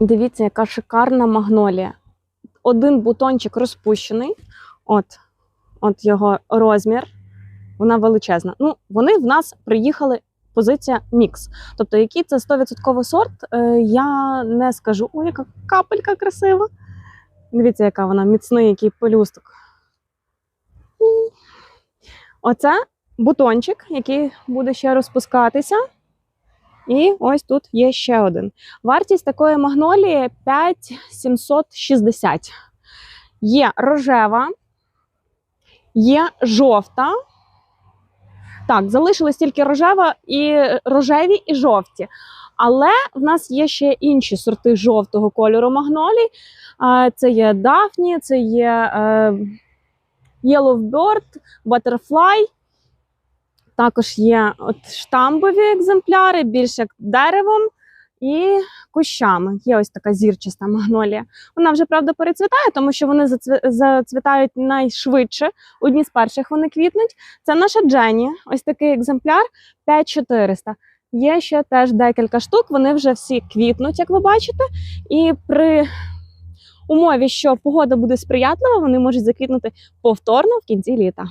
Дивіться, яка шикарна магнолія. Один бутончик розпущений. От, от його розмір. Вона величезна. Ну, вони в нас приїхали. Позиція мікс. Тобто, який це 100% сорт, е, я не скажу. Ой, яка капелька красива. Дивіться, яка вона міцний, який пелюсток. Оце бутончик, який буде ще розпускатися. І ось тут є ще один. Вартість такої магнолії 5760. Є рожева, є жовта. Так, залишились тільки рожева і рожеві і жовті. Але в нас є ще інші сорти жовтого кольору магнолій. Це є Дафні, це є е, Yellow Bird, Butterfly. Також є от штамбові екземпляри, більш як деревом і кущами. Є ось така зірчаста магнолія. Вона вже правда перецвітає, тому що вони зацві- зацвітають найшвидше. Одні з перших вони квітнуть. Це наша Джені. Ось такий екземпляр 5400. Є ще теж декілька штук. Вони вже всі квітнуть, як ви бачите. І при умові, що погода буде сприятлива, вони можуть заквітнути повторно в кінці літа.